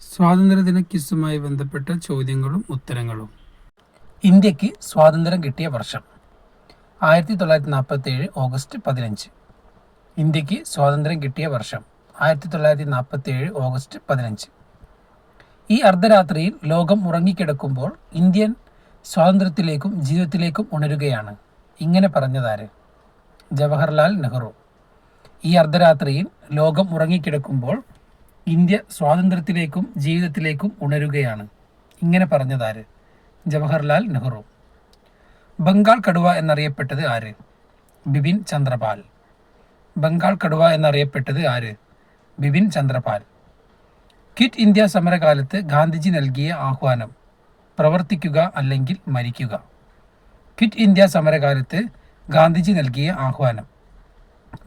സ്വാതന്ത്ര്യദിന ക്വിസുമായി ബന്ധപ്പെട്ട ചോദ്യങ്ങളും ഉത്തരങ്ങളും. ഇന്ത്യയ്ക്ക് സ്വാതന്ത്ര്യം കിട്ടിയ വർഷം ആയിരത്തി തൊള്ളായിരത്തി നാൽപ്പത്തി ഏഴ് ഓഗസ്റ്റ് പതിനഞ്ച്. ഇന്ത്യയ്ക്ക് സ്വാതന്ത്ര്യം കിട്ടിയ വർഷം ആയിരത്തി തൊള്ളായിരത്തി നാൽപ്പത്തി ഏഴ് ഓഗസ്റ്റ് പതിനഞ്ച്. ഈ അർദ്ധരാത്രിയിൽ ലോകം ഉറങ്ങിക്കിടക്കുമ്പോൾ ഇന്ത്യൻ സ്വാതന്ത്ര്യത്തിലേക്കും ജീവിതത്തിലേക്കും ഉണരുകയാണ്. ഇങ്ങനെ പറഞ്ഞതാര്? ജവഹർലാൽ നെഹ്റു. ഈ അർദ്ധരാത്രിയിൽ ലോകം ഉറങ്ങിക്കിടക്കുമ്പോൾ ഇന്ത്യ സ്വാതന്ത്ര്യത്തിലേക്കും ജീവിതത്തിലേക്കും ഉണരുകയാണ്. ഇങ്ങനെ പറഞ്ഞതാര് ജവഹർലാൽ നെഹ്റു. ബംഗാൾ കടുവ എന്നറിയപ്പെട്ടത് ആര്? ബിപിൻ ചന്ദ്രപാൽ. ബംഗാൾ കടുവ എന്നറിയപ്പെട്ടത് ആര്? ബിപിൻ ചന്ദ്രപാൽ. കിറ്റ് ഇന്ത്യ സമരകാലത്ത് ഗാന്ധിജി നൽകിയ ആഹ്വാനം പ്രവർത്തിക്കുക അല്ലെങ്കിൽ മരിക്കുക. കിറ്റ് ഇന്ത്യ സമരകാലത്ത് ഗാന്ധിജി നൽകിയ ആഹ്വാനം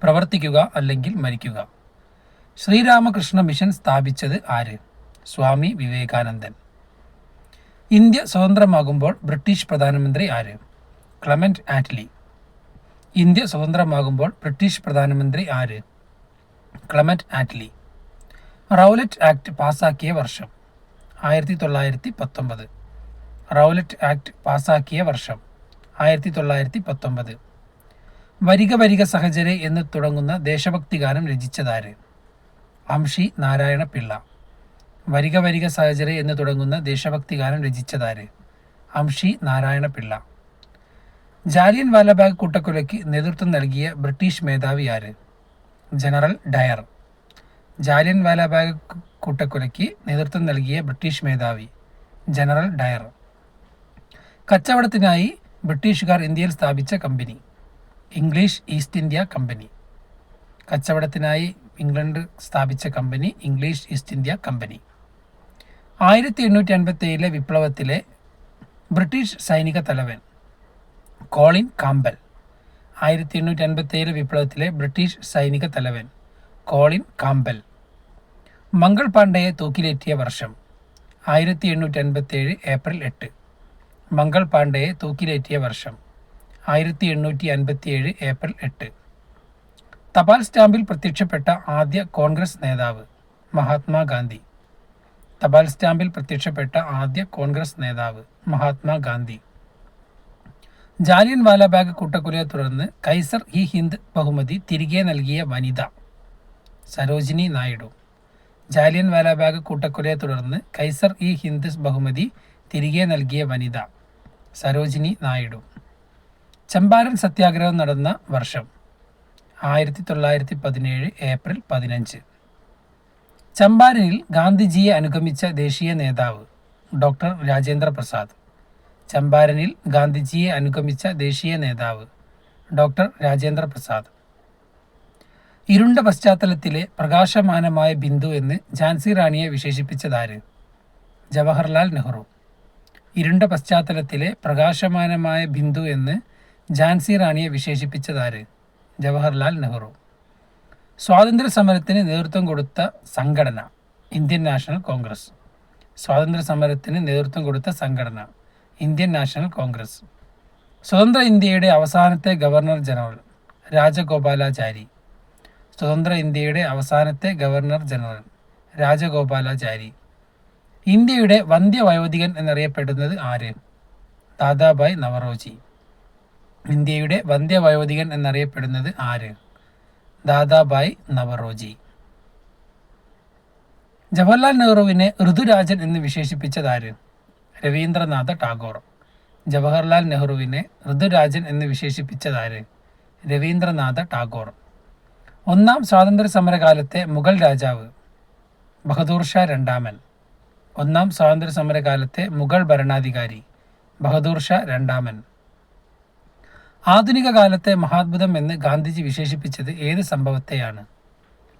പ്രവർത്തിക്കുക അല്ലെങ്കിൽ മരിക്കുക. ശ്രീരാമകൃഷ്ണ മിഷൻ സ്ഥാപിച്ചത് ആര്? സ്വാമി വിവേകാനന്ദൻ. ഇന്ത്യ സ്വതന്ത്രമാകുമ്പോൾ ബ്രിട്ടീഷ് പ്രധാനമന്ത്രി ആര്? Clement Attlee. ഇന്ത്യ സ്വതന്ത്രമാകുമ്പോൾ ബ്രിട്ടീഷ് പ്രധാനമന്ത്രി ആര്? Clement Attlee. റൗലറ്റ് ആക്ട് പാസാക്കിയ വർഷം. ആയിരത്തി തൊള്ളായിരത്തി പത്തൊമ്പത് റൗലറ്റ് ആക്ട് പാസാക്കിയ വർഷം. ആയിരത്തി തൊള്ളായിരത്തി പത്തൊമ്പത് വരിക വരിക സഹചരെ എന്ന് തുടങ്ങുന്ന ദേശഭക്തി ഗാനം രചിച്ചതാര്? അംഷി നാരായണ പിള്ള. വരിക വരിക സഹചരെ എന്ന് തുടങ്ങുന്ന ദേശഭക്തി ഗാനം രചിച്ചതാര്? അംഷി നാരായണ പിള്ള. ജാലിയൻ വാലബാഗ് കൂട്ടക്കൊലയ്ക്ക് നേതൃത്വം നൽകിയ ബ്രിട്ടീഷ് മേധാവി ആര്? General Dyer. ജാലിയൻ വാലാബാഗ് കൂട്ടക്കൊലയ്ക്ക് നേതൃത്വം നൽകിയ ബ്രിട്ടീഷ് മേധാവി ജനറൽ ഡയർ. കച്ചവടത്തിനായി ബ്രിട്ടീഷുകാർ ഇന്ത്യയിൽ സ്ഥാപിച്ച company. English East India company. കച്ചവടത്തിനായി England സ്ഥാപിച്ച company English East India company. ആയിരത്തി എണ്ണൂറ്റി അൻപത്തി ഏഴിലെ വിപ്ലവത്തിലെ ബ്രിട്ടീഷ് സൈനിക തലവൻ കോളിൻ കാമ്പൽ ആയിരത്തി എണ്ണൂറ്റി അൻപത്തി ഏഴിലെ വിപ്ലവത്തിലെ ബ്രിട്ടീഷ് സൈനിക തലവൻ കോളിൻ കാമ്പൽ മംഗൾ പാണ്ഡയെ തൂക്കിലേറ്റിയ വർഷം ആയിരത്തി എണ്ണൂറ്റി അൻപത്തി ഏഴ് ഏപ്രിൽ എട്ട്. മംഗൾ പാണ്ഡയെ തൂക്കിലേറ്റിയ വർഷം ആയിരത്തി എണ്ണൂറ്റി അൻപത്തി ഏഴ് ഏപ്രിൽ എട്ട്. തപാൽ സ്റ്റാമ്പിൽ പ്രത്യക്ഷപ്പെട്ട ആദ്യ കോൺഗ്രസ് നേതാവ് മഹാത്മാഗാന്ധി. തപാൽ സ്റ്റാമ്പിൽ പ്രത്യക്ഷപ്പെട്ട ആദ്യ കോൺഗ്രസ് നേതാവ് മഹാത്മാഗാന്ധി. ജാലിയൻ വാലാബാഗ് കൂട്ടക്കൊലയെ തുടർന്ന് കൈസർ ഇ ഹിന്ദ് ബഹുമതി തിരികെ നൽകിയ വനിത സരോജിനി നായിഡു. ജാലിയൻ വാലാബാഗ് കൂട്ടക്കൊലയെ തുടർന്ന് കൈസർ ഇ ഹിന്ദ് ബഹുമതി തിരികെ നൽകിയ വനിത സരോജിനി നായിഡു. ചമ്പാരൻ സത്യാഗ്രഹം നടന്ന വർഷം ആയിരത്തി തൊള്ളായിരത്തി പതിനേഴ് ഏപ്രിൽ പതിനഞ്ച്. ചമ്പാരനിൽ ഗാന്ധിജിയെ അനുഗമിച്ച ദേശീയ നേതാവ് ഡോക്ടർ രാജേന്ദ്ര പ്രസാദ്. ചമ്പാരനിൽ ഗാന്ധിജിയെ അനുഗമിച്ച ദേശീയ നേതാവ് ഡോക്ടർ രാജേന്ദ്ര പ്രസാദ്. ഇരുണ്ട പശ്ചാത്തലത്തിലെ പ്രകാശമാനമായ ബിന്ദു എന്ന് ഝാൻസി റാണിയെ വിശേഷിപ്പിച്ചതാര്? ജവഹർലാൽ നെഹ്റു. ഇരുണ്ട പശ്ചാത്തലത്തിലെ പ്രകാശമാനമായ ബിന്ദു എന്ന് ഝാൻസി റാണിയെ വിശേഷിപ്പിച്ചതാര്? ജവഹർലാൽ നെഹ്റു. സ്വാതന്ത്ര്യ സമരത്തിന് നേതൃത്വം കൊടുത്ത സംഘടന ഇന്ത്യൻ നാഷണൽ കോൺഗ്രസ്. സ്വാതന്ത്ര്യ സമരത്തിന് നേതൃത്വം കൊടുത്ത സംഘടന ഇന്ത്യൻ നാഷണൽ കോൺഗ്രസ്. സ്വതന്ത്ര ഇന്ത്യയുടെ അവസാനത്തെ ഗവർണർ ജനറൽ രാജഗോപാലാചാരി. സ്വതന്ത്ര ഇന്ത്യയുടെ അവസാനത്തെ ഗവർണർ ജനറൽ രാജഗോപാലാചാരി. ഇന്ത്യയുടെ വന്ധ്യവയോധികൻ എന്നറിയപ്പെടുന്നത് ആര്? ദാദാഭായ് നവറോജി. ഇന്ത്യയുടെ വന്ധ്യവയോധികൻ എന്നറിയപ്പെടുന്നത് ആര്? ദാദാബായ് നവറോജി. ജവഹർലാൽ നെഹ്റുവിനെ ഋതുരാജൻ എന്ന് വിശേഷിപ്പിച്ചത് ആര് രവീന്ദ്രനാഥ ടാഗോർ. ജവഹർലാൽ നെഹ്റുവിനെ ഋതുരാജൻ എന്ന് വിശേഷിപ്പിച്ചത് ആര് രവീന്ദ്രനാഥ ടാഗോർ. ഒന്നാം സ്വാതന്ത്ര്യ സമരകാലത്തെ മുഗൾ രാജാവ് ബഹദൂർ ഷാ രണ്ടാമൻ. ഒന്നാം സ്വാതന്ത്ര്യ സമരകാലത്തെ മുഗൾ ഭരണാധികാരി ബഹദൂർ ഷാ രണ്ടാമൻ. ആധുനിക കാലത്തെ മഹാത്ഭുതം എന്ന് ഗാന്ധിജി വിശേഷിപ്പിച്ചത് ഏത് സംഭവത്തെയാണ്?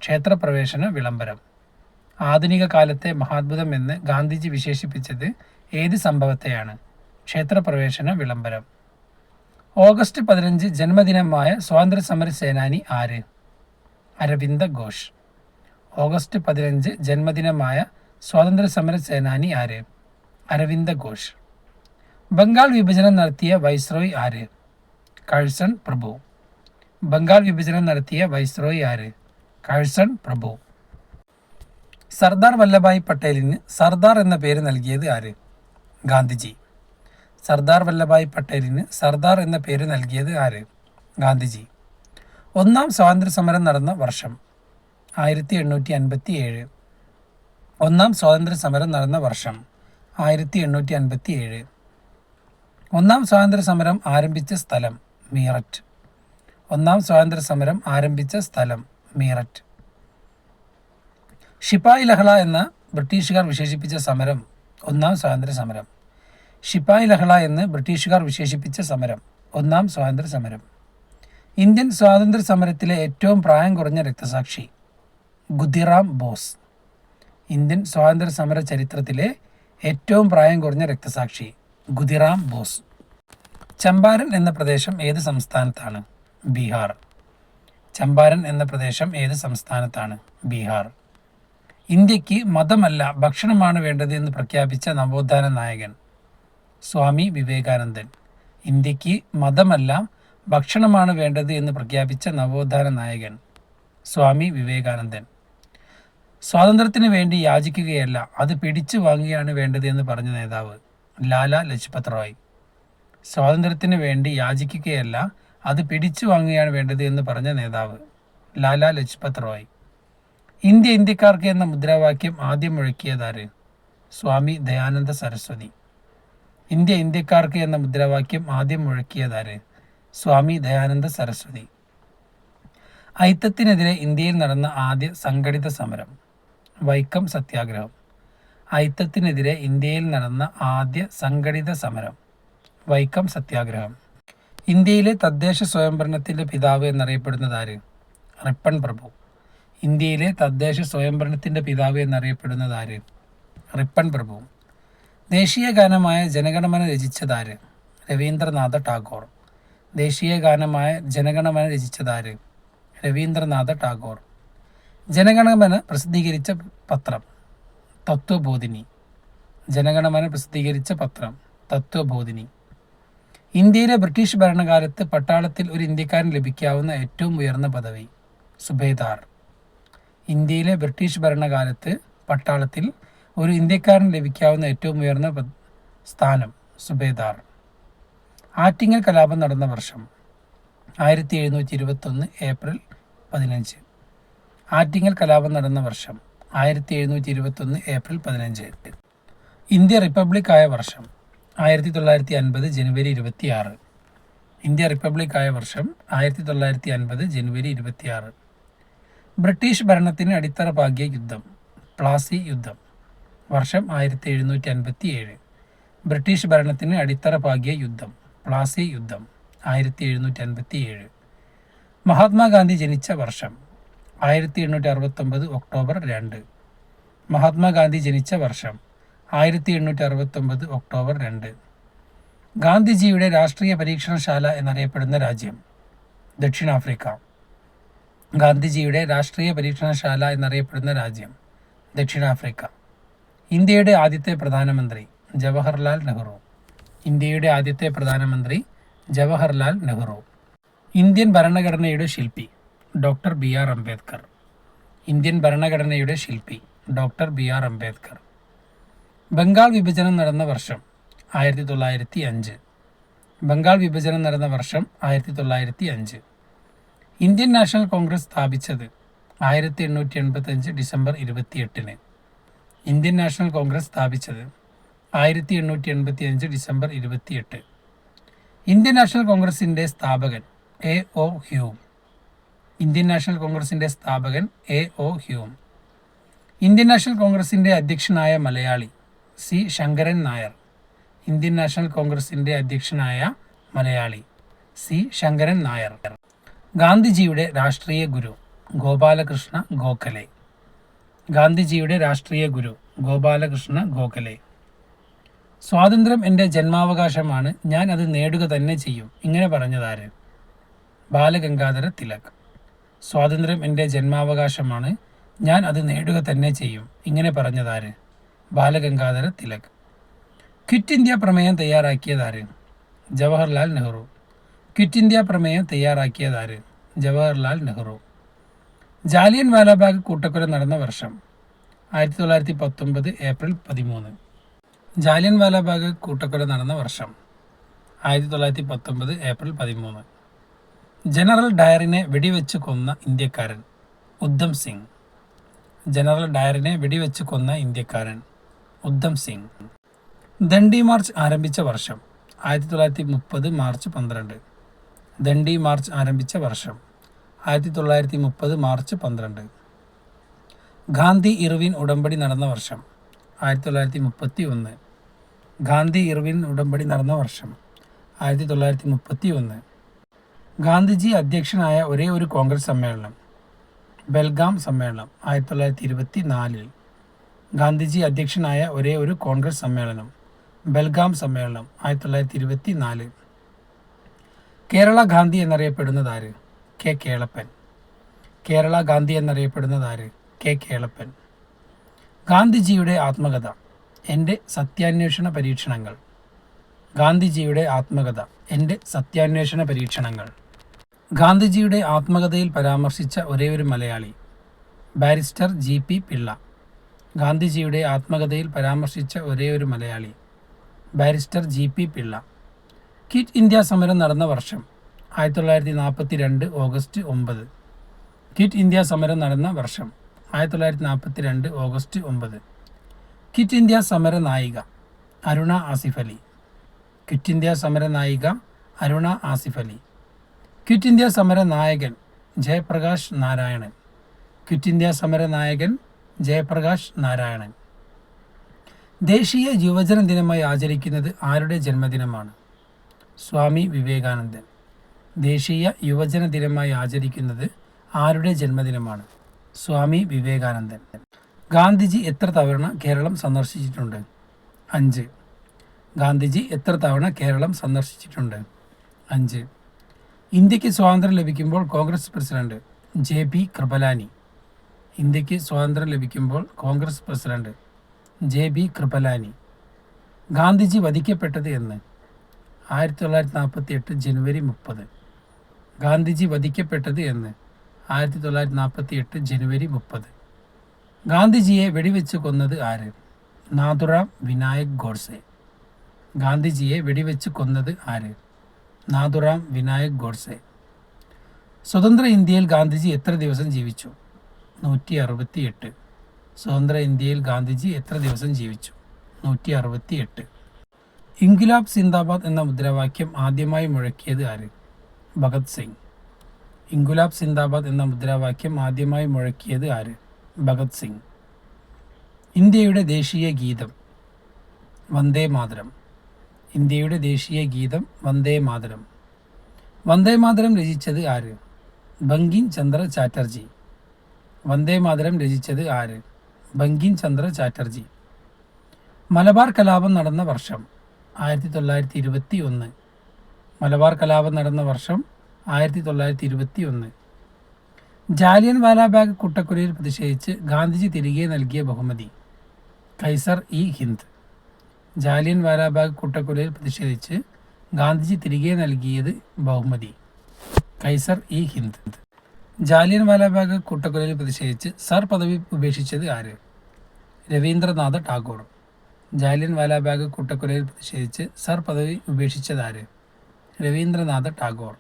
ക്ഷേത്രപ്രവേശന വിളംബരം. ആധുനിക കാലത്തെ മഹാത്ഭുതം എന്ന് ഗാന്ധിജി വിശേഷിപ്പിച്ചത് ഏത് സംഭവത്തെയാണ്? ക്ഷേത്രപ്രവേശന വിളംബരം. ഓഗസ്റ്റ് പതിനഞ്ച് ജന്മദിനമായ സ്വാതന്ത്ര്യ സമര സേനാനി ആര്? അരവിന്ദ ഘോഷ്. ഓഗസ്റ്റ് പതിനഞ്ച് ജന്മദിനമായ സ്വാതന്ത്ര്യ സമര സേനാനി ആര്? അരവിന്ദ ഘോഷ്. ബംഗാൾ വിഭജനം നടത്തിയ വൈസ്രോയ് ആര്? കഴ്സൺ പ്രഭു. ബംഗാൾ വിഭജനം നടത്തിയ വൈസ്രോയി ആര്? കഴ്സൺ പ്രഭു. സർദാർ വല്ലഭായ് പട്ടേലിന് സർദാർ എന്ന പേര് നൽകിയത് ആര്? ഗാന്ധിജി. സർദാർ വല്ലഭായ് പട്ടേലിന് സർദാർ എന്ന പേര് നൽകിയത് ആര്? ഗാന്ധിജി. ഒന്നാം സ്വാതന്ത്ര്യ സമരം നടന്ന വർഷം ആയിരത്തി എണ്ണൂറ്റി അൻപത്തി ഏഴ് ഒന്നാം സ്വാതന്ത്ര്യ സമരം നടന്ന വർഷം ആയിരത്തി എണ്ണൂറ്റി അൻപത്തി ഏഴ് ഒന്നാം സ്വാതന്ത്ര്യ സമരം ആരംഭിച്ച സ്ഥലം മീററ്റ്. ഒന്നാം സ്വാതന്ത്ര്യ സമരം ആരംഭിച്ച സ്ഥലം മീററ്റ്. ഷിപ്പായി ലഹള എന്ന ബ്രിട്ടീഷുകാർ വിശേഷിപ്പിച്ച സമരം ഒന്നാം സ്വാതന്ത്ര്യ സമരം ഷിപ്പായി ലഹള എന്ന് ബ്രിട്ടീഷുകാർ വിശേഷിപ്പിച്ച സമരം ഒന്നാം സ്വാതന്ത്ര്യ സമരം ഇന്ത്യൻ സ്വാതന്ത്ര്യ സമരത്തിലെ ഏറ്റവും പ്രായം കുറഞ്ഞ രക്തസാക്ഷി ഗുദിറാം ബോസ്. ഇന്ത്യൻ സ്വാതന്ത്ര്യ സമര ചരിത്രത്തിലെ ഏറ്റവും പ്രായം കുറഞ്ഞ രക്തസാക്ഷി ഗുദിറാം ബോസ്. ചമ്പാരൻ എന്ന പ്രദേശം ഏത് സംസ്ഥാനത്താണ്? ബീഹാർ. ചമ്പാരൻ എന്ന പ്രദേശം ഏത് സംസ്ഥാനത്താണ്? ബീഹാർ. ഇന്ത്യയ്ക്ക് മതമല്ല ഭക്ഷണമാണ് വേണ്ടത് എന്ന് പ്രഖ്യാപിച്ച നവോത്ഥാന നായകൻ സ്വാമി വിവേകാനന്ദൻ. ഇന്ത്യയ്ക്ക് മതമല്ല ഭക്ഷണമാണ് വേണ്ടത് എന്ന് പ്രഖ്യാപിച്ച നവോത്ഥാന നായകൻ സ്വാമി വിവേകാനന്ദൻ. സ്വാതന്ത്ര്യത്തിന് വേണ്ടി യാചിക്കുകയല്ല അത് പിടിച്ചു വാങ്ങുകയാണ് വേണ്ടത് എന്ന് പറഞ്ഞ നേതാവ് ലാല ലജ്പത് റോയ്. സ്വാതന്ത്ര്യത്തിന് വേണ്ടി യാചിക്കുകയല്ല അത് പിടിച്ചു വാങ്ങുകയാണ് വേണ്ടത് എന്ന് പറഞ്ഞ നേതാവ് ലാലാ ലജ്പത് റോയ്. ഇന്ത്യ ഇന്ത്യക്കാർക്ക് എന്ന മുദ്രാവാക്യം ആദ്യം മുഴക്കിയതാര് സ്വാമി ദയാനന്ദ സരസ്വതി. ഇന്ത്യ ഇന്ത്യക്കാർക്ക് എന്ന മുദ്രാവാക്യം ആദ്യം മുഴക്കിയതാര് സ്വാമി ദയാനന്ദ സരസ്വതി. ഐത്തത്തിനെതിരെ ഇന്ത്യയിൽ നടന്ന ആദ്യ സംഘടിത സമരം വൈക്കം സത്യാഗ്രഹം. ഐത്തത്തിനെതിരെ ഇന്ത്യയിൽ നടന്ന ആദ്യ സംഘടിത സമരം വൈക്കം സത്യാഗ്രഹം. ഇന്ത്യയിലെ തദ്ദേശ സ്വയംഭരണത്തിന്റെ പിതാവ് എന്നറിയപ്പെടുന്നത് ആര്? റിപ്പൺ പ്രഭു. ഇന്ത്യയിലെ തദ്ദേശ സ്വയംഭരണത്തിന്റെ പിതാവ് എന്നറിയപ്പെടുന്നത് ആര്? റിപ്പൺ പ്രഭു. ദേശീയ ഗാനമായ ജനഗണമന രചിച്ചതാര് രവീന്ദ്രനാഥ ടാഗോർ. ദേശീയ ഗാനമായ ജനഗണമന രചിച്ചതാര് രവീന്ദ്രനാഥ ടാഗോർ. ജനഗണമന പ്രസിദ്ധീകരിച്ച പത്രം. തത്വബോധിനി. ജനഗണമന പ്രസിദ്ധീകരിച്ച പത്രം. തത്വബോധിനി. ഇന്ത്യയിലെ ബ്രിട്ടീഷ് ഭരണകാലത്ത് പട്ടാളത്തിൽ ഒരു ഇന്ത്യക്കാരൻ ലഭിക്കാവുന്ന ഏറ്റവും ഉയർന്ന പദവി സുബേദാർ. ഇന്ത്യയിലെ ബ്രിട്ടീഷ് ഭരണകാലത്ത് പട്ടാളത്തിൽ ഒരു ഇന്ത്യക്കാരൻ ലഭിക്കാവുന്ന ഏറ്റവും ഉയർന്ന സ്ഥാനം സുബേദാർ. ആറ്റിങ്ങൽ കലാപം നടന്ന വർഷം ആയിരത്തി എഴുന്നൂറ്റി ഇരുപത്തൊന്ന് ഏപ്രിൽ പതിനഞ്ച്. ആറ്റിങ്ങൽ കലാപം നടന്ന വർഷം ആയിരത്തി എഴുന്നൂറ്റി ഇരുപത്തൊന്ന് ഏപ്രിൽ പതിനഞ്ച്. ഇന്ത്യ റിപ്പബ്ലിക് ആയ വർഷം ആയിരത്തി തൊള്ളായിരത്തി അൻപത് ജനുവരി ഇരുപത്തി ആറ് ഇന്ത്യ റിപ്പബ്ലിക് ആയ വർഷം ആയിരത്തി തൊള്ളായിരത്തി അൻപത് ജനുവരി ഇരുപത്തിയാറ്. ബ്രിട്ടീഷ് ഭരണത്തിന് അടിത്തറ പാകിയ യുദ്ധം പ്ലാസി യുദ്ധം വർഷം ആയിരത്തി എഴുന്നൂറ്റി അൻപത്തി ഏഴ് ബ്രിട്ടീഷ് ഭരണത്തിന് അടിത്തറ പാകിയ യുദ്ധം പ്ലാസി യുദ്ധം ആയിരത്തി എഴുന്നൂറ്റി അൻപത്തി ഏഴ് മഹാത്മാഗാന്ധി ജനിച്ച വർഷം ആയിരത്തി എണ്ണൂറ്റി അറുപത്തൊമ്പത് ഒക്ടോബർ രണ്ട്. മഹാത്മാഗാന്ധി ജനിച്ച വർഷം ആയിരത്തി എണ്ണൂറ്റി അറുപത്തൊമ്പത് ഒക്ടോബർ രണ്ട്. ഗാന്ധിജിയുടെ രാഷ്ട്രീയ പരീക്ഷണശാല എന്നറിയപ്പെടുന്ന രാജ്യം ദക്ഷിണാഫ്രിക്ക. ഗാന്ധിജിയുടെ രാഷ്ട്രീയ പരീക്ഷണശാല എന്നറിയപ്പെടുന്ന രാജ്യം ദക്ഷിണാഫ്രിക്ക. ഇന്ത്യയുടെ ആദ്യത്തെ പ്രധാനമന്ത്രി ജവഹർലാൽ നെഹ്റു. ഇന്ത്യയുടെ ആദ്യത്തെ പ്രധാനമന്ത്രി ജവഹർലാൽ നെഹ്റു. ഇന്ത്യൻ ഭരണഘടനയുടെ ശില്പി doctor B R Ambedkar. Indian ഭരണഘടനയുടെ ശില്പി doctor B R Ambedkar. Bengal വിഭജനം നടന്ന വർഷം ആയിരത്തി തൊള്ളായിരത്തി അഞ്ച് ബംഗാൾ വിഭജനം നടന്ന വർഷം ആയിരത്തി തൊള്ളായിരത്തി അഞ്ച് ഇന്ത്യൻ നാഷണൽ കോൺഗ്രസ് സ്ഥാപിച്ചത് ആയിരത്തി എണ്ണൂറ്റി എൺപത്തഞ്ച് ഡിസംബർ ഇരുപത്തിയെട്ടിന്. ഇന്ത്യൻ നാഷണൽ കോൺഗ്രസ് സ്ഥാപിച്ചത് ആയിരത്തി എണ്ണൂറ്റി എൺപത്തി അഞ്ച് ഡിസംബർ ഇരുപത്തിയെട്ട്. ഇന്ത്യൻ നാഷണൽ കോൺഗ്രസിന്റെ സ്ഥാപകൻ A O Hume. Indian national കോൺഗ്രസിന്റെ സ്ഥാപകൻ A O Hume. Indian national കോൺഗ്രസിന്റെ അധ്യക്ഷനായ Malayali C Sankaran Nair Indian national കോൺഗ്രസിന്റെ അധ്യക്ഷനായ മലയാളി സി ശങ്കരൻ നായർ. ഗാന്ധിജിയുടെ രാഷ്ട്രീയ ഗുരു ഗോപാലകൃഷ്ണ ഗോഖലെ. ഗാന്ധിജിയുടെ രാഷ്ട്രീയ ഗുരു ഗോപാലകൃഷ്ണ ഗോഖലെ. സ്വാതന്ത്ര്യം എന്റെ ജന്മാവകാശമാണ് ഞാൻ അത് നേടുക തന്നെ ചെയ്യും ഇങ്ങനെ പറഞ്ഞതാര്? ബാലഗംഗാധര തിലക്. സ്വാതന്ത്ര്യം എന്റെ ജന്മാവകാശമാണ് ഞാൻ അത് നേടുക തന്നെ ചെയ്യും ഇങ്ങനെ പറഞ്ഞതാര്? ബാലഗംഗാധര തിലക്. ക്വിറ്റ് ഇന്ത്യ പ്രമേയം തയ്യാറാക്കിയതാര്? ജവഹർലാൽ നെഹ്റു. ക്വിറ്റ് ഇന്ത്യ പ്രമേയം തയ്യാറാക്കിയതാര്? ജവഹർലാൽ നെഹ്റു. ജാലിയൻ വാലാബാഗ് കൂട്ടക്കൊല നടന്ന വർഷം ആയിരത്തി തൊള്ളായിരത്തി പത്തൊമ്പത് ഏപ്രിൽ പതിമൂന്ന്. ജാലിയൻ വാലാബാഗ് കൂട്ടക്കൊല നടന്ന വർഷം ആയിരത്തി തൊള്ളായിരത്തി പത്തൊമ്പത് ഏപ്രിൽ പതിമൂന്ന്. ജനറൽ ഡയറിനെ വെടിവെച്ച് കൊന്ന ഇന്ത്യക്കാരൻ ഉദ്ധം സിംഗ്. ജനറൽ ഡയറിനെ വെടിവെച്ച് കൊന്ന ഇന്ത്യക്കാരൻ ഉദ്ധം സിംഗ്. ദണ്ഡി മാർച്ച് ആരംഭിച്ച വർഷം ആയിരത്തി തൊള്ളായിരത്തി മുപ്പത് മാർച്ച് പന്ത്രണ്ട്. ദണ്ഡി മാർച്ച് ആരംഭിച്ച വർഷം ആയിരത്തി തൊള്ളായിരത്തി മുപ്പത് മാർച്ച് പന്ത്രണ്ട്. ഗാന്ധി ഇർവിൻ ഉടമ്പടി നടന്ന വർഷം ആയിരത്തി തൊള്ളായിരത്തി മുപ്പത്തി ഒന്ന് ഗാന്ധി ഇർവിൻ ഉടമ്പടി നടന്ന വർഷം ആയിരത്തി തൊള്ളായിരത്തി മുപ്പത്തി ഒന്ന് ഗാന്ധിജി അധ്യക്ഷനായ ഒരേ ഒരു കോൺഗ്രസ് സമ്മേളനം ബെൽഗാം സമ്മേളനം ആയിരത്തി തൊള്ളായിരത്തി ഇരുപത്തി നാലിൽ ഗാന്ധിജി അധ്യക്ഷനായ ഒരേ ഒരു കോൺഗ്രസ് സമ്മേളനം ബൽഗാം സമ്മേളനം ആയിരത്തി തൊള്ളായിരത്തി ഇരുപത്തി നാല് കേരള ഗാന്ധി എന്നറിയപ്പെടുന്നത് ആര്? കെ കേളപ്പൻ. കേരള ഗാന്ധി എന്നറിയപ്പെടുന്നത് ആര്? കെ കേളപ്പൻ. ഗാന്ധിജിയുടെ ആത്മകഥ എന്റെ സത്യാന്വേഷണ പരീക്ഷണങ്ങൾ. ഗാന്ധിജിയുടെ ആത്മകഥ എന്റെ സത്യാന്വേഷണ പരീക്ഷണങ്ങൾ. ഗാന്ധിജിയുടെ ആത്മകഥയിൽ പരാമർശിച്ച ഒരേ ഒരു Malayali barrister G P Pillai. ഗാന്ധിജിയുടെ ആത്മകഥയിൽ പരാമർശിച്ച ഒരേ ഒരു Malayali barrister G P Pillai. Quit India സമരം നടന്ന വർഷം ആയിരത്തി തൊള്ളായിരത്തി നാൽപ്പത്തി രണ്ട് ഓഗസ്റ്റ് ഒമ്പത്. കിറ്റ് ഇന്ത്യ സമരം നടന്ന വർഷം ആയിരത്തി തൊള്ളായിരത്തി നാൽപ്പത്തി രണ്ട് ഓഗസ്റ്റ് ഒമ്പത്. കിറ്റ് ഇന്ത്യ സമര നായിക അരുണ ആസിഫ് അലി. ക്വിറ്റ് ഇന്ത്യ സമര നായിക അരുണ ആസിഫ് അലി. ക്വിറ്റ് ഇന്ത്യ സമര നായകൻ ജയപ്രകാശ് നാരായണൻ. ക്വിറ്റ് ഇന്ത്യ സമര നായകൻ ജയപ്രകാശ് നാരായണൻ. ദേശീയ യുവജന ദിനമായി ആചരിക്കുന്നത് ആരുടെ ജന്മദിനമാണ്? സ്വാമി വിവേകാനന്ദൻ. ദേശീയ യുവജന ദിനമായി ആചരിക്കുന്നത് ആരുടെ ജന്മദിനമാണ്? സ്വാമി വിവേകാനന്ദൻ. ഗാന്ധിജി എത്ര തവണ കേരളം സന്ദർശിച്ചിട്ടുണ്ട്? അഞ്ച്. ഗാന്ധിജി എത്ര തവണ കേരളം സന്ദർശിച്ചിട്ടുണ്ട്? അഞ്ച്. ഇന്ത്യയ്ക്ക് സ്വാതന്ത്ര്യം ലഭിക്കുമ്പോൾ Congress president J P Kripalani. ഇന്ത്യയ്ക്ക് സ്വാതന്ത്ര്യം ലഭിക്കുമ്പോൾ Congress president J B Kripalani. Gandhiji വധിക്കപ്പെട്ടത് എന്ന് ആയിരത്തി തൊള്ളായിരത്തി നാൽപ്പത്തി എട്ട് ജനുവരി മുപ്പത്. ഗാന്ധിജി വധിക്കപ്പെട്ടത് എന്ന് ആയിരത്തി തൊള്ളായിരത്തി നാൽപ്പത്തി എട്ട് ജനുവരി മുപ്പത്. ഗാന്ധിജിയെ വെടിവെച്ച് കൊന്നത് ആര്? നാഥുറാം വിനായക് ഗോഡ്സെ. ഗാന്ധിജിയെ വെടിവെച്ച് കൊന്നത് ആര്? നാഥുറാം വിനായക് ഗോഡ്സെ. സ്വതന്ത്ര ഇന്ത്യയിൽ ഗാന്ധിജി എത്ര ദിവസം ജീവിച്ചു? നൂറ്റി അറുപത്തി എട്ട് സ്വതന്ത്ര ഇന്ത്യയിൽ ഗാന്ധിജി എത്ര ദിവസം ജീവിച്ചു? നൂറ്റി അറുപത്തി എട്ട് ഇൻഗുലാബ് സിന്ദാബാദ് എന്ന മുദ്രാവാക്യം ആദ്യമായി മുഴക്കിയത് ആര്? ഭഗത് സിംഗ്. ഇൻഗുലാബ് സിന്ദാബാദ് എന്ന മുദ്രാവാക്യം ആദ്യമായി മുഴക്കിയത് ആര്? ഭഗത് സിംഗ്. ഇന്ത്യയുടെ ദേശീയ ഗീതം വന്ദേ മാതരം. ഇന്ത്യയുടെ ദേശീയ ഗീതം വന്ദേ മാതരം. വന്ദേ മാതരം രചിച്ചത് ആര്? ബങ്കിം ചന്ദ്ര ചാറ്റർജി. വന്ദേ മാതരം രചിച്ചത് ആര്? ബങ്കിം ചന്ദ്ര ചാറ്റർജി. മലബാർ കലാപം നടന്ന വർഷം ആയിരത്തി തൊള്ളായിരത്തി ഇരുപത്തി ഒന്ന് മലബാർ കലാപം നടന്ന വർഷം ആയിരത്തി തൊള്ളായിരത്തി ഇരുപത്തി ഒന്ന് ജാലിയൻ വാലാബാഗ് കുട്ടക്കൊലയിൽ പ്രതിഷേധിച്ച് ഗാന്ധിജി തിരികെ നൽകിയ ബഹുമതി. കൈസർ ഇ ഹിന്ദ്. ജാലിയൻ വാലാബാഗ് കുട്ടക്കുരയിൽ പ്രതിഷേധിച്ച് ഗാന്ധിജി തിരികെ നൽകിയത് ബഹുമതി. കൈസർ ഇ ഹിന്ദ്. ജാലിയൻ വാലാബാഗ് കൂട്ടക്കൊലയിൽ പ്രതിഷേധിച്ച് സർ പദവി ഉപേക്ഷിച്ചത് ആര്? രവീന്ദ്രനാഥ ടാഗോർ. ജാലിയൻ വാലാബാഗ് കൂട്ടക്കൊലയിൽ പ്രതിഷേധിച്ച് സർ പദവി ഉപേക്ഷിച്ചത് ആര്? രവീന്ദ്രനാഥ ടാഗോർ.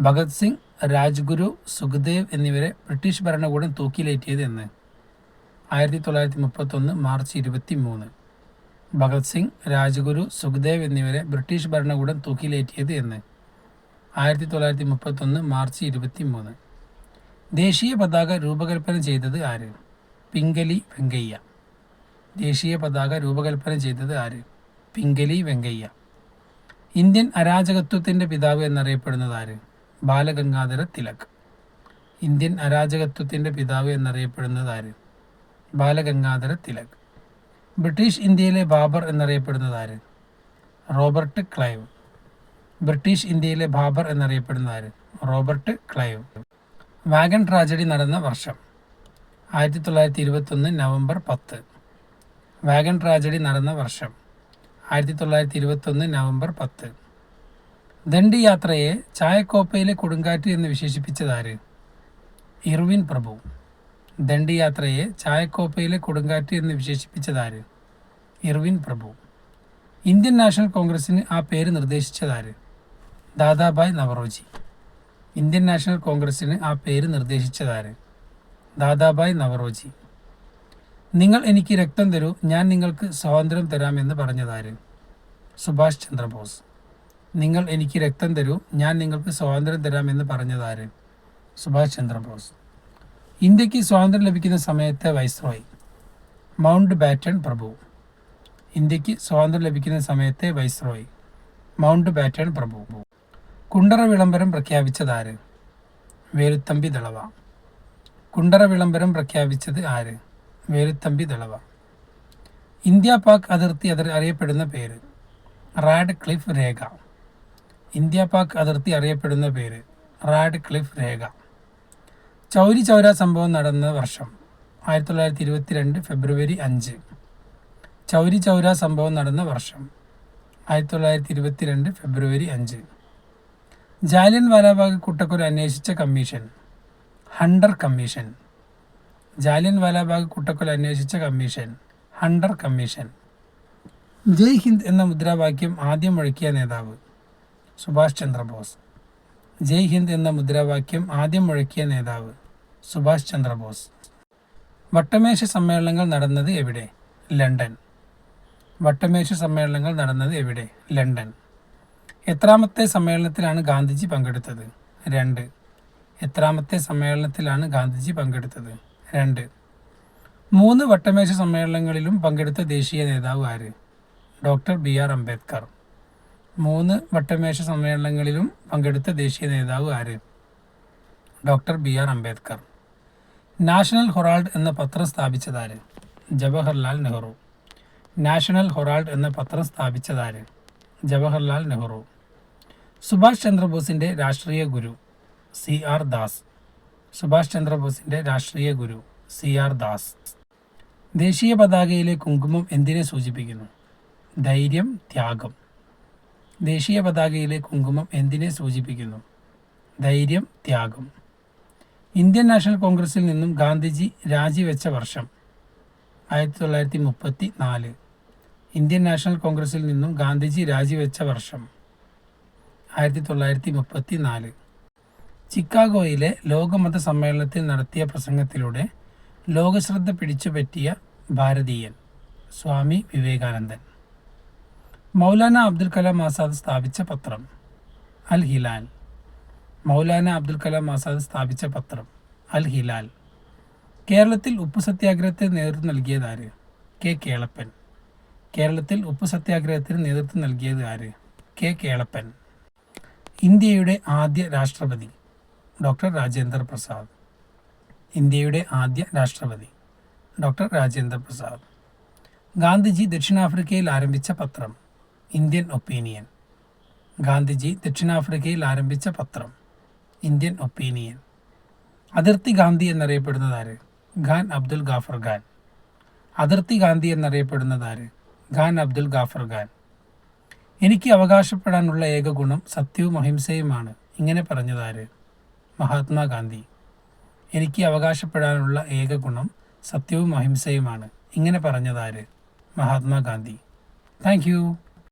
ഭഗത് സിംഗ് രാജ്ഗുരു സുഖദേവ് എന്നിവരെ ബ്രിട്ടീഷ് ഭരണകൂടം തൂക്കിലേറ്റിയത് എന്ന്. ആയിരത്തി തൊള്ളായിരത്തി മുപ്പത്തൊന്ന് മാർച്ച് ഇരുപത്തി മൂന്ന് ഭഗത് സിംഗ് രാജ്ഗുരു സുഖദേവ് എന്നിവരെ ബ്രിട്ടീഷ് ഭരണകൂടം തൂക്കിലേറ്റിയത് എന്ന്. ആയിരത്തി തൊള്ളായിരത്തി മുപ്പത്തൊന്ന് മാർച്ച് ഇരുപത്തി മൂന്ന് ദേശീയ പതാക രൂപകൽപ്പന ചെയ്തത് ആര്? പിങ്കലി വെങ്കയ്യ. ദേശീയ പതാക രൂപകൽപ്പന ചെയ്തത് ആര്? പിങ്കലി വെങ്കയ്യ. ഇന്ത്യൻ അരാജകത്വത്തിന്റെ പിതാവ് എന്നറിയപ്പെടുന്നത് ആര്? ബാലഗംഗാധര തിലക്. ഇന്ത്യൻ അരാജകത്വത്തിന്റെ പിതാവ് എന്നറിയപ്പെടുന്നത് ആര്? ബാലഗംഗാധര തിലക്. ബ്രിട്ടീഷ് ഇന്ത്യയിലെ ബാബർ എന്നറിയപ്പെടുന്നത് ആര്? Robert Clive. ബ്രിട്ടീഷ് ഇന്ത്യയിലെ ബാബർ എന്നറിയപ്പെടുന്ന ആര് റോബർട്ട് ക്ലൈവ്. വാഗൺ ട്രാജഡി നടന്ന വർഷം ആയിരത്തി തൊള്ളായിരത്തി ഇരുപത്തൊന്ന് നവംബർ പത്ത്. വാഗൺ ട്രാജഡി നടന്ന വർഷം ആയിരത്തി തൊള്ളായിരത്തി ഇരുപത്തൊന്ന് നവംബർ പത്ത്. ദണ്ഡി യാത്രയെ ചായക്കോപ്പയിലെ കൊടുങ്കാറ്റ് എന്ന് വിശേഷിപ്പിച്ചതാര്? ഇർവിൻ പ്രഭു. ദണ്ഡി യാത്രയെ ചായക്കോപ്പയിലെ കൊടുങ്കാറ്റ് എന്ന് വിശേഷിപ്പിച്ചതാര്? ഇർവിൻ പ്രഭു. ഇന്ത്യൻ നാഷണൽ കോൺഗ്രസിന് ആ പേര് നിർദ്ദേശിച്ചതാര്? ദാദാഭായ് നവറോജി. ഇന്ത്യൻ നാഷണൽ കോൺഗ്രസിന് ആ പേര് നിർദ്ദേശിച്ചതാര്? ദാദാഭായ് നവറോജി. നിങ്ങൾ എനിക്ക് രക്തം തരൂ ഞാൻ നിങ്ങൾക്ക് സ്വാതന്ത്ര്യം തരാമെന്ന് പറഞ്ഞതാര്? സുഭാഷ് ചന്ദ്രബോസ്. നിങ്ങൾ എനിക്ക് രക്തം തരൂ ഞാൻ നിങ്ങൾക്ക് സ്വാതന്ത്ര്യം തരാമെന്ന് പറഞ്ഞതാര്? സുഭാഷ് ചന്ദ്രബോസ്. ഇന്ത്യയ്ക്ക് സ്വാതന്ത്ര്യം ലഭിക്കുന്ന സമയത്തെ വൈസ്രോയ്. മൗണ്ട് ബാറ്റൺ പ്രഭു. ഇന്ത്യയ്ക്ക് സ്വാതന്ത്ര്യം ലഭിക്കുന്ന സമയത്തെ വൈസ്രോയ്. മൗണ്ട് ബാറ്റൺ പ്രഭു. കുണ്ടറ വിളംബരം പ്രഖ്യാപിച്ചത് ആര് വേലുത്തമ്പി ദളവ. കുണ്ടറ വിളംബരം പ്രഖ്യാപിച്ചത് ആര്? വേലുത്തമ്പി ദളവ. ഇന്ത്യ പാക് അതിർത്തി അതിർ അറിയപ്പെടുന്ന പേര്. റാഡ് ക്ലിഫ് രേഖ. ഇന്ത്യ പാക് അതിർത്തി അറിയപ്പെടുന്ന പേര്. റാഡ് ക്ലിഫ് രേഖ. ചൗരി ചൗര സംഭവം നടന്ന വർഷം ആയിരത്തി തൊള്ളായിരത്തി ഇരുപത്തിരണ്ട് ഫെബ്രുവരി അഞ്ച്. ചൗരി ചൗര സംഭവം നടന്ന വർഷം ആയിരത്തി തൊള്ളായിരത്തി ഇരുപത്തിരണ്ട് ഫെബ്രുവരി അഞ്ച്. ജാലിയൻ വാലാബാഗ് കൂട്ടക്കൊല അന്വേഷിച്ച commission. Hunter commission. Jallian Wala Bagh കൂട്ടക്കൊല അന്വേഷിച്ച commission. Hunter commission. Jai Hind എന്ന മുദ്രാവാക്യം ആദ്യം മുഴക്കിയ നേതാവ്. സുഭാഷ് ചന്ദ്രബോസ്. ജയ് ഹിന്ദ് എന്ന മുദ്രാവാക്യം ആദ്യം മുഴക്കിയ നേതാവ്. സുഭാഷ് ചന്ദ്രബോസ്. വട്ടമേശ സമ്മേളനങ്ങൾ നടന്നത് എവിടെ? ലണ്ടൻ. വട്ടമേശ സമ്മേളനങ്ങൾ നടന്നത് എവിടെ? ലണ്ടൻ. എത്രാമത്തെ സമ്മേളനത്തിലാണ് ഗാന്ധിജി പങ്കെടുത്തത്? രണ്ട്. എത്രാമത്തെ സമ്മേളനത്തിലാണ് ഗാന്ധിജി പങ്കെടുത്തത്? രണ്ട്. മൂന്ന് വട്ടമേശ സമ്മേളനങ്ങളിലും പങ്കെടുത്ത ദേശീയ നേതാവ് ആര്? Doctor B R Ambedkar. മൂന്ന് വട്ടമേശ സമ്മേളനങ്ങളിലും പങ്കെടുത്ത ദേശീയ നേതാവ് ആര്? Doctor B R Ambedkar. National Herald എന്ന പത്രം സ്ഥാപിച്ചതാര് ജവഹർലാൽ നെഹ്റു. നാഷണൽ ഹൊറാൾഡ് എന്ന പത്രം സ്ഥാപിച്ചതാര് ജവഹർലാൽ നെഹ്റു. സുഭാഷ് ചന്ദ്രബോസിന്റെ രാഷ്ട്രീയ ഗുരു സി ആർ ദാസ്. സുഭാഷ് ചന്ദ്രബോസിന്റെ രാഷ്ട്രീയ ഗുരു സി ആർ ദാസ്. ദേശീയ പതാകയിലെ കുങ്കുമം എന്തിനെ സൂചിപ്പിക്കുന്നു? ധൈര്യം ത്യാഗം. ദേശീയ പതാകയിലെ കുങ്കുമം എന്തിനെ സൂചിപ്പിക്കുന്നു? ധൈര്യം ത്യാഗം. ഇന്ത്യൻ നാഷണൽ കോൺഗ്രസിൽ നിന്നും ഗാന്ധിജി രാജിവെച്ച വർഷം ആയിരത്തി തൊള്ളായിരത്തി മുപ്പത്തി നാല് ഇന്ത്യൻ നാഷണൽ കോൺഗ്രസിൽ നിന്നും ഗാന്ധിജി രാജിവെച്ച വർഷം ആയിരത്തി തൊള്ളായിരത്തി മുപ്പത്തി നാല് ചിക്കാഗോയിലെ ലോകമത സമ്മേളനത്തിൽ നടത്തിയ പ്രസംഗത്തിലൂടെ ലോകശ്രദ്ധ പിടിച്ചുപറ്റിയ ഭാരതീയൻ സ്വാമി വിവേകാനന്ദൻ. മൗലാന അബ്ദുൽ കലാം ആസാദ് സ്ഥാപിച്ച പത്രം അൽ ഹിലാൽ. മൗലാന അബ്ദുൽ കലാം ആസാദ് സ്ഥാപിച്ച പത്രം അൽ ഹിലാൽ. കേരളത്തിൽ ഉപ്പു സത്യാഗ്രഹത്തിന് നേതൃത്വം നൽകിയത് ആര്? കെ കേളപ്പൻ. കേരളത്തിൽ ഉപ്പു സത്യാഗ്രഹത്തിന് നേതൃത്വം നൽകിയത് ആര്? കെ കേളപ്പൻ. ഇന്ത്യയുടെ ആദ്യ രാഷ്ട്രപതി ഡോക്ടർ രാജേന്ദ്ര പ്രസാദ്. ഇന്ത്യയുടെ ആദ്യ രാഷ്ട്രപതി ഡോക്ടർ രാജേന്ദ്ര പ്രസാദ്. ഗാന്ധിജി ദക്ഷിണാഫ്രിക്കയിൽ ആരംഭിച്ച പത്രം ഇന്ത്യൻ ഒപ്പീനിയൻ. ഗാന്ധിജി ദക്ഷിണാഫ്രിക്കയിൽ ആരംഭിച്ച പത്രം ഇന്ത്യൻ ഒപ്പീനിയൻ. അതിർത്തി ഗാന്ധി എന്നറിയപ്പെടുന്നത് ആര്? ഖാൻ അബ്ദുൽ ഗാഫർ ഖാൻ. അതിർത്തി ഗാന്ധി എന്നറിയപ്പെടുന്നത് ആര്? ഖാൻ അബ്ദുൽ ഗാഫർ ഖാൻ. എനിക്ക് അവകാശപ്പെടാനുള്ള ഏക ഗുണം സത്യവും അഹിംസയുമാണ്. ഇങ്ങനെ പറഞ്ഞതാര്? മഹാത്മാഗാന്ധി. എനിക്ക് അവകാശപ്പെടാനുള്ള ഏക ഗുണം സത്യവും അഹിംസയുമാണ്. ഇങ്ങനെ പറഞ്ഞതാര്? മഹാത്മാഗാന്ധി. താങ്ക്